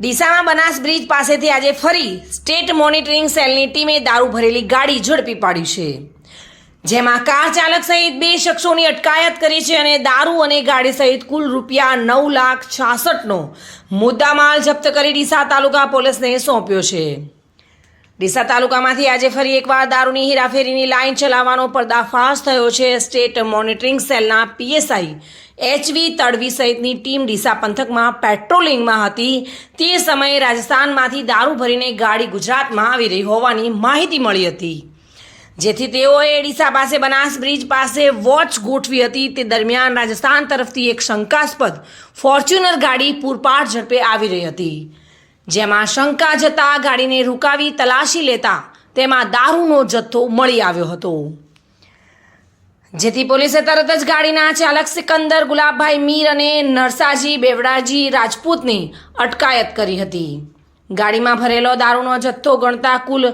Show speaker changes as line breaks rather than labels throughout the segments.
ડીસામાં Banas bridge પાસેથી આજે ફરી સ્ટેટ મોનિટરિંગ સેલની ટીમે દારૂ ભરેલી ગાડી ઝડપી પાડી છે. જેમાં કાર ચાલક સહિત બે શખ્સોની અટકાયત કરી છે અને દારૂ અને ગાડી સહિત કુલ રૂપિયા નવ લાખ છાસઠનો મુદ્દામાલ જપ્ત કરી ડીસા તાલુકા પોલીસને સોંપ્યો છે. ડીસા તાલુકામાંથી આજે ફરી એકવાર દારૂની હેરાફેરીની લાઇન ચલાવવાનો પર્દાફાશ થયો છે. સ્ટેટ મોનિટરિંગ સેલના પીએસઆઈ એચવી તડવી સહિતની ટીમ ડીસા પંથકમાં પેટ્રોલિંગમાં હતી. તે સમયે રાજસ્થાનમાંથી દારૂ ભરીને ગાડી ગુજરાતમાં આવી રહી હોવાની માહિતી મળી હતી. જેથી તેઓએ ડીસા પાસે બનાસ બ્રિજ પાસે વોચ ગોઠવી હતી. તે દરમિયાન રાજસ્થાન તરફથી એક શંકાસ્પદ ફોર્ચ્યુનર ગાડી પૂરપાટ ઝડપે આવી રહી હતી. જેમાં શંકા જતા ગાડીને રૂકાવી તલાશી લેતા તેમાં દારૂનો જથ્થો મળી આવ્યો હતો. જેથી પોલીસે તરત જ ગાડીના ચાલક સિકંદર, ગુલાબભાઈ મીર અને નરસાજી બેવડાજી રાજપૂતની અટકાયત કરી હતી. ગાડીમાં ભરેલો દારૂનો જથ્થો ગણતા કુલ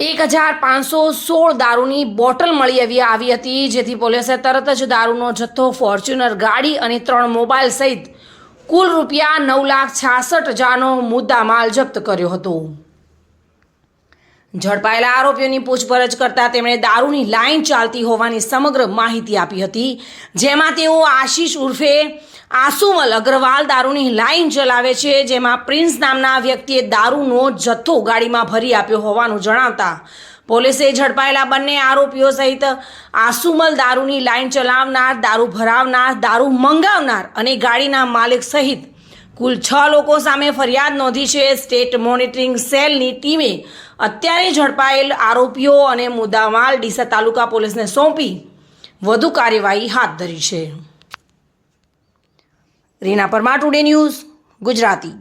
એક હજાર પાંચસો સોળ દારૂની બોટલ મળી આવી આવી હતી, જેથી પોલીસે તરત જ દારૂનો જથ્થો ફોર્ચ્યુનર ગાડી અને ત્રણ મોબાઈલ સહિત કુલ રૂપિયા નવ લાખ છાસઠ હજારનો મુદ્દા માલ જપ્ત કર્યો હતો. ઝડપાયેલા આરોપીઓની પૂછપરછ કરતા તેમણે દારૂની લાઇન ચાલતી હોવાની સમગ્ર માહિતી આપી હતી, જેમાં તેઓ આશીષ ઉર્ફે આસુમલ અગ્રવાલ દારૂની લાઇન ચલાવે છે, જેમાં પ્રિન્સ નામના વ્યક્તિએ દારૂનો જથ્થો ગાડીમાં ભરી આપ્યો હોવાનું જણાવતા પોલીસે ઝડપાયેલા બંને આરોપીઓ સહિત આસુમલ દારૂની લાઇન ચલાવનાર, દારૂ ભરાવનાર, દારૂ મંગાવનાર અને ગાડીના માલિક સહિત કુલ છ લોકો સામે ફરિયાદ નોંધી છે. સ્ટેટ મોનિટરિંગ સેલની ટીમે અત્યારે ઝડપાયેલ આરોપીઓ અને મુદ્દામાલ ડીસા તાલુકા પોલીસને સોંપી વધુ કાર્યવાહી હાથ ધરી છે. Reena Parmar, today news Gujarati.